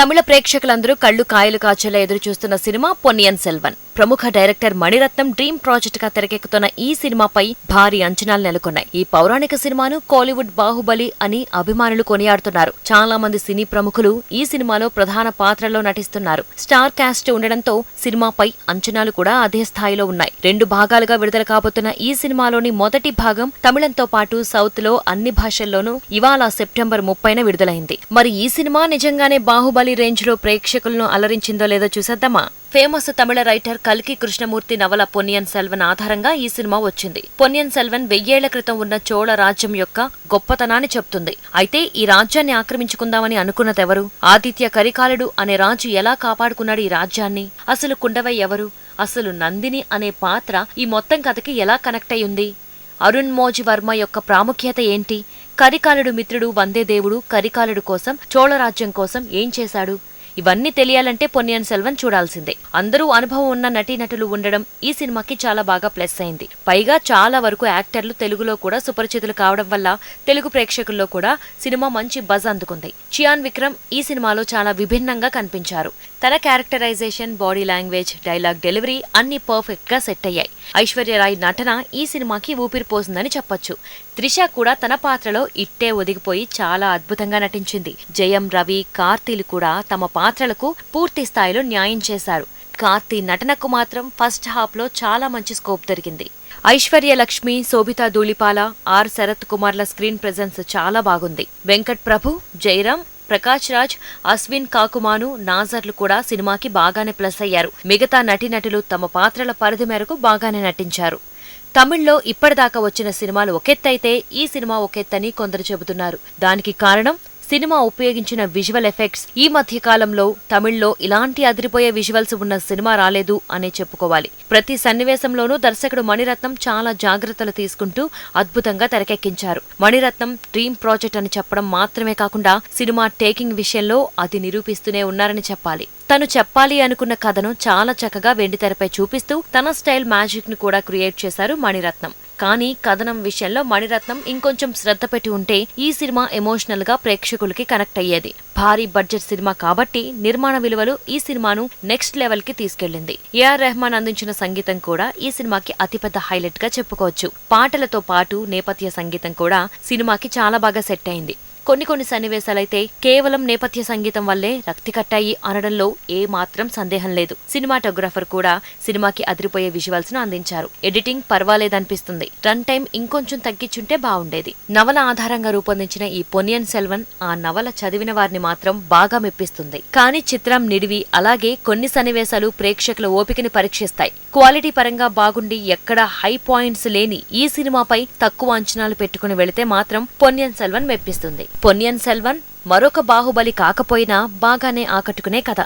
తమిళ ప్రేక్షకులందరూ కళ్ళు కాయలు కాచేలా ఎదురు చూస్తున్న సినిమా పొన్నియన్ సెల్వన్. ప్రముఖ డైరెక్టర్ మణిరత్నం డ్రీమ్ ప్రాజెక్ట్గా తెరకెక్కుతున్న ఈ సినిమాపై భారీ అంచనాలు నెలకొన్నాయి. ఈ పౌరాణిక సినిమాను కోలీవుడ్ బాహుబలి అని అభిమానులు కొనియాడుతున్నారు. చాలా మంది సినీ ప్రముఖులు ఈ సినిమాలో ప్రధాన పాత్రలో నటిస్తున్నారు. స్టార్ క్యాస్ట్ ఉండడంతో సినిమాపై అంచనాలు కూడా అదే స్థాయిలో ఉన్నాయి. రెండు భాగాలుగా విడుదల కాబోతున్న ఈ సినిమాలోని మొదటి భాగం తమిళంతో పాటు సౌత్లో అన్ని భాషల్లోనూ ఇవాళ సెప్టెంబర్ ముప్పైన విడుదలైంది. మరి ఈ సినిమా నిజంగానే బాహుబలి రేంజ్ రేంజ్లో ప్రేక్షకులను అలరించిందో లేదో చూసేద్దామా? ఫేమస్ తమిళ రైటర్ కల్కి కృష్ణమూర్తి నవల పొన్నియన్ సెల్వన్ ఆధారంగా ఈ సినిమా వచ్చింది. పొన్నియన్ సెల్వన్ వెయ్యేళ్ళ క్రితం ఉన్న చోళ రాజ్యం యొక్క గొప్పతనాన్ని చెప్తుంది. అయితే ఈ రాజ్యాన్ని ఆక్రమించుకుందామని అనుకున్నదెవరు? ఆదిత్య కరికాలుడు అనే రాజు ఎలా కాపాడుకున్నాడు ఈ రాజ్యాన్ని? అసలు కుండవై ఎవరు? అసలు నందిని అనే పాత్ర ఈ మొత్తం కథకి ఎలా కనెక్ట్ అయ్యింది? అరుణ్ మోజ్ వర్మ యొక్క ప్రాముఖ్యత ఏంటి? కరికాలుడు మిత్రుడు వందేదేవుడు కరికాలుడు కోసం చోళరాజ్యం కోసం ఏం చేశాడు? ఇవన్నీ తెలియాలంటే పొన్నియన్ సెల్వన్ చూడాల్సిందే. అందరూ అనుభవం ఉన్న నటీనటులు ఉండడం ఈ సినిమాకి చాలా బాగా ప్లస్ అయింది. పైగా చాలా వరకు యాక్టర్లు తెలుగులో కూడా సుపరిచితులు కావడం వల్ల తెలుగు ప్రేక్షకుల్లో కూడా సినిమా మంచి బజ్ అందుకుంది. చియాన్ విక్రమ్ ఈ సినిమాలో చాలా విభిన్నంగా కనిపించారు. తన characterization body language dialogue delivery అన్ని పర్ఫెక్ట్గా సెట్ అయ్యాయి. ఐశ్వర్యరాయ్ నటన ఈ సినిమాకి ఊపిరిపోసిందని చెప్పొచ్చు. త్రిష కూడా తన పాత్రలో ఇట్టే ఒదిగిపోయి చాలా అద్భుతంగా నటించింది. జయం రవి కార్తీలు కూడా తమ పాత్ర పాత్రలకు పూర్తి స్థాయిలో న్యాయం చేశారు. కార్తీ నటనకు మాత్రం ఫస్ట్ హాఫ్లో చాలా మంచి స్కోప్ దొరికింది. ఐశ్వర్య లక్ష్మి శోభితా ధూళిపాల ఆర్ శరత్ కుమార్ల స్క్రీన్ ప్రెజెన్స్ చాలా బాగుంది. వెంకట్ ప్రభు జయరాం ప్రకాష్ రాజ్ అశ్విన్ కాకుమాను నాజర్లు కూడా సినిమాకి బాగానే ప్లస్ అయ్యారు. మిగతా నటీనటులు తమ పాత్రల పరిధి మేరకు బాగానే నటించారు. తమిళ్ళో ఇప్పటిదాకా వచ్చిన సినిమాలు ఒకెత్తైతే ఈ సినిమా ఒకెత్తని కొందరు చెబుతున్నారు. దానికి కారణం సినిమా ఉపయోగించిన విజువల్ ఎఫెక్ట్స్ ఈ మధ్య కాలంలో తమిళ్ళో ఇలాంటి అదిరిపోయే విజువల్స్ ఉన్న సినిమా రాలేదు అనే చెప్పుకోవాలి. ప్రతి సన్నివేశంలోనూ దర్శకుడు మణిరత్నం చాలా జాగ్రత్తలు తీసుకుంటూ అద్భుతంగా తెరకెక్కించారు. మణిరత్నం డ్రీమ్ ప్రాజెక్ట్ అని చెప్పడం మాత్రమే కాకుండా సినిమా టేకింగ్ విషయంలో అది నిరూపిస్తూనే ఉన్నారని చెప్పాలి. తను చెప్పాలి అనుకున్న కథను చాలా చక్కగా వెండితెరపై చూపిస్తూ తన స్టైల్ మ్యాజిక్ను కూడా క్రియేట్ చేశారు మణిరత్నం. కానీ కథనం విషయంలో మణిరత్నం ఇంకొంచెం శ్రద్ధ పెట్టి ఉంటే ఈ సినిమా ఎమోషనల్గా ప్రేక్షకులకి కనెక్ట్ అయ్యేది. భారీ బడ్జెట్ సినిమా కాబట్టి నిర్మాణ విలువలు ఈ సినిమాను నెక్స్ట్ లెవెల్కి తీసుకెళ్ళింది ఏఆర్ రెహమాన్ అందించిన సంగీతం కూడా ఈ సినిమాకి అతిపెద్ద హైలైట్గా చెప్పుకోవచ్చు. పాటలతో పాటు నేపథ్య సంగీతం కూడా సినిమాకి చాలా బాగా సెట్ అయింది. కొన్ని కొన్ని సన్నివేశాలైతే కేవలం నేపథ్య సంగీతం వల్లే రక్తి కట్టాయి అనడంలో ఏ మాత్రం సందేహం లేదు. సినిమాటోగ్రాఫర్ కూడా సినిమాకి అదిరిపోయే విజువల్స్ను అందించారు. ఎడిటింగ్ పర్వాలేదనిపిస్తుంది. రన్ టైం ఇంకొంచెం తగ్గించుంటే బాగుండేది నవల ఆధారంగా రూపొందించిన ఈ పొన్నియన్ సెల్వన్ ఆ నవల చదివిన వారిని మాత్రం బాగా మెప్పిస్తుంది. కానీ చిత్రం నిడివి అలాగే కొన్ని సన్నివేశాలు ప్రేక్షకుల ఓపికని పరీక్షిస్తాయి. క్వాలిటీ పరంగా బాగుండి ఎక్కడ హై పాయింట్స్ లేని ఈ సినిమాపై తక్కువ అంచనాలు పెట్టుకుని వెళితే మాత్రం పొన్యన్ సెల్వన్ మెప్పిస్తుంది. పొన్నియన్ సెల్వన్ మరొక బాహుబలి కాకపోయినా బాగానే ఆకట్టుకునే కథ.